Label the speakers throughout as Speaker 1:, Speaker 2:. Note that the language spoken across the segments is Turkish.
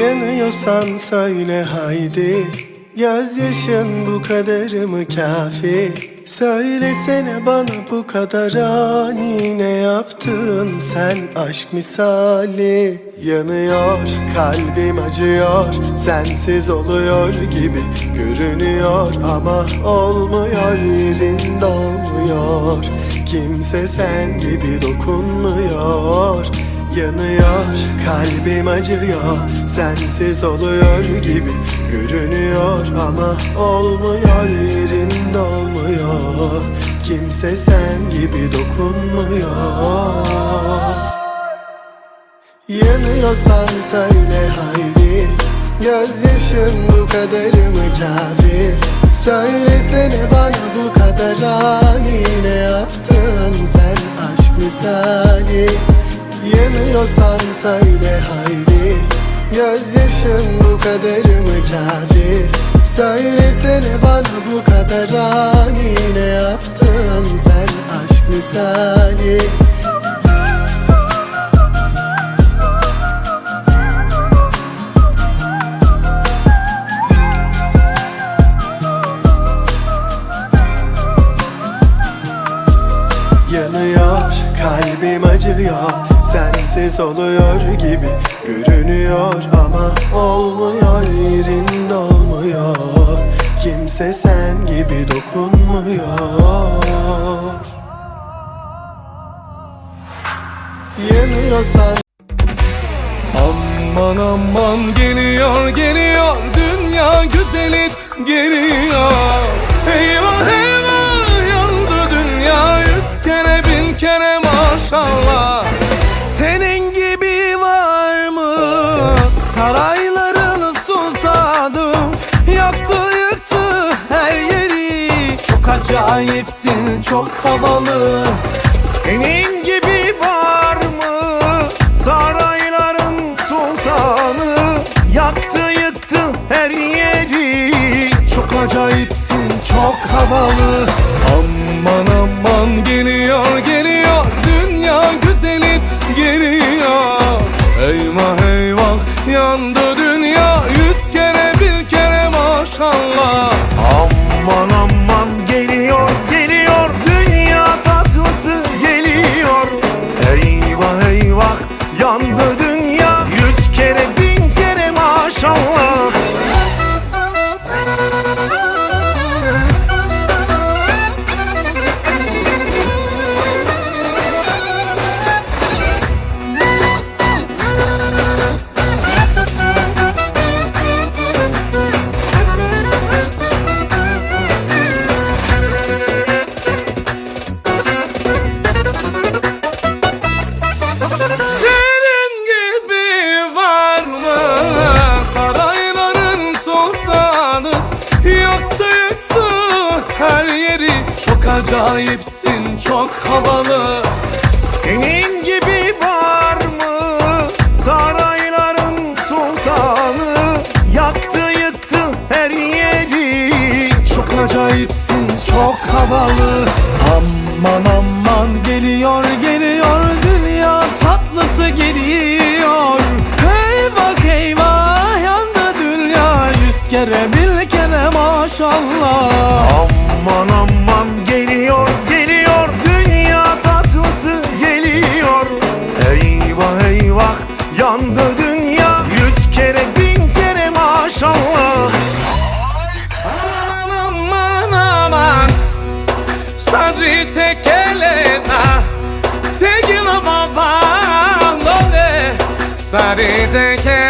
Speaker 1: Yanıyorsan söyle haydi. Gözyaşın bu kadar mı kafi? Söylesene bana bu kadar ani Ne yaptın sen aşk misali? Yanıyor kalbim acıyor Sensiz oluyor gibi görünüyor Ama olmuyor yerinde olmuyor Kimse sen gibi dokunmuyor Yanıyor, kalbim acıyor Sensiz oluyor gibi görünüyor Ama olmuyor, yerinde olmuyor. Kimse sen gibi dokunmuyor. Yanıyorsan söyle haydi Gözyaşın bu kadar mı kafi? Söylesene bana bu kadar ani Ne yaptın sen aşk misali Yanıyorsan söyle haydi. Gözyaşın bu kadar mı kafi? Söylesene bana bu kadar ani Ne yaptın sen aşk misali Sensiz oluyor gibi görünüyor Ama olmuyor, yerinde olmuyor. Kimse sen gibi dokunmuyor. Yanıyorsan
Speaker 2: Aman aman geliyor geliyor. Dünya güzeli geliyor. Eyvah eyvah yandı dünya. Yüz kere bin kere maşallah acayipsin çok havalı. Senin gibi var mı? Sarayların sultanı. Yaktı yıktı her yeri. Çok acayipsin çok havalı. Aman havalı Aman aman geliyor geliyor. Dünya tatlısı geliyor. Eyvah eyvah yandı dünya. Yüz kere bir kere maşallah.
Speaker 3: Aman aman geliyor geliyor. Dünya tatlısı geliyor. Eyvah eyvah yandı
Speaker 2: Tekelena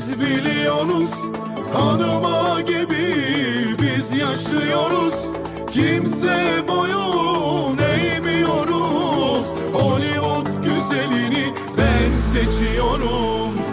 Speaker 4: biz biliyoruz Hanıma gibi biz yaşıyoruz. Kimse boyun eğmiyoruz. Hollywood güzelini ben seçiyorum.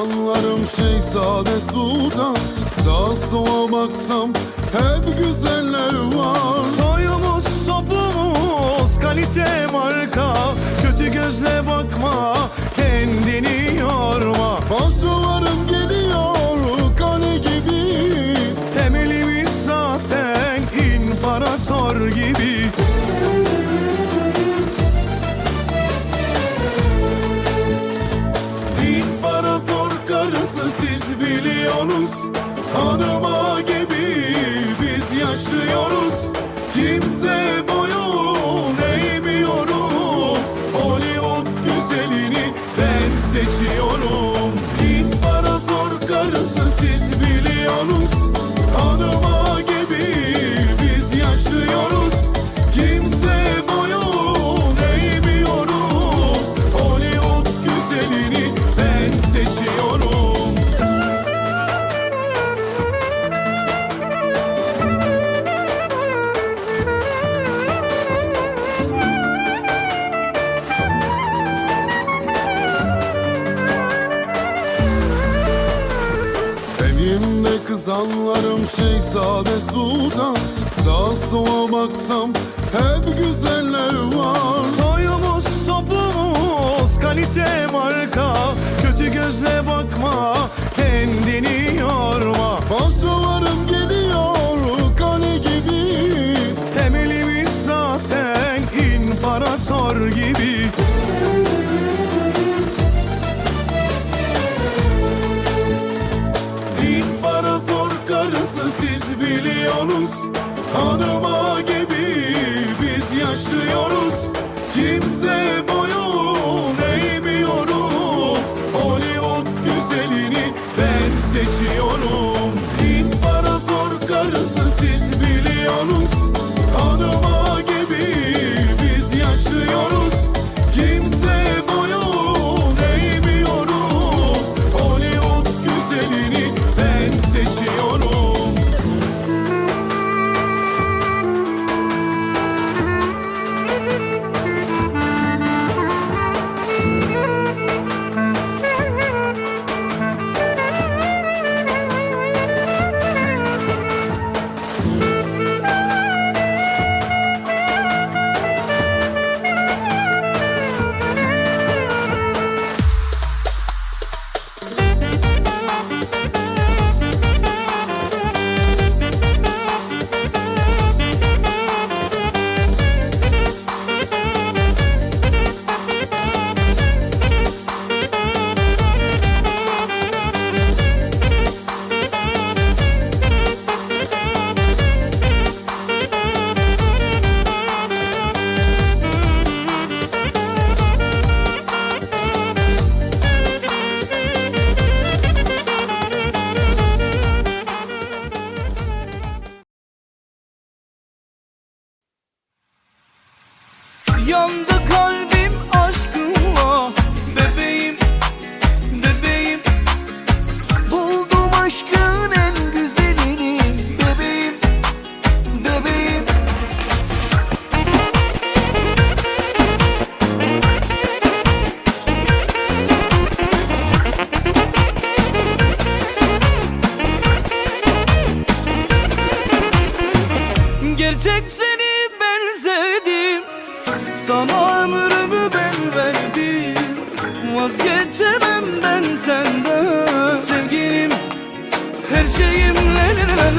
Speaker 4: Yanlarım şehzade sultan. Sağa sola baksam hep güzeller var.
Speaker 3: Soyumuz sopumuz kalite marka. Kötü gözle bakma kendini yorma.
Speaker 4: Bazılarım
Speaker 2: Yazanlarım Şehzade Sultan. Sağa sola baksam hep güzeller var.
Speaker 4: Soyumuz sopumuz kalite marka. Kötü gözle bakma kendini yorma.
Speaker 2: Paşalarım geliyor kale gibi.
Speaker 4: Temelimiz zaten imparator gibi.
Speaker 2: biliyoruz. Hanıma gibi biz yaşlıyoruz Kimse boyun eğmiyoruz. Hollywood güzelini ben seçiyorum.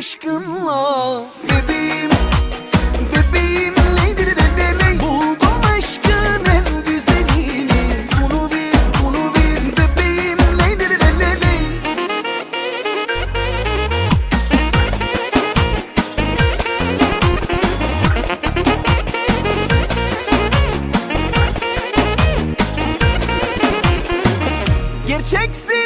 Speaker 3: aşkınla bebeğim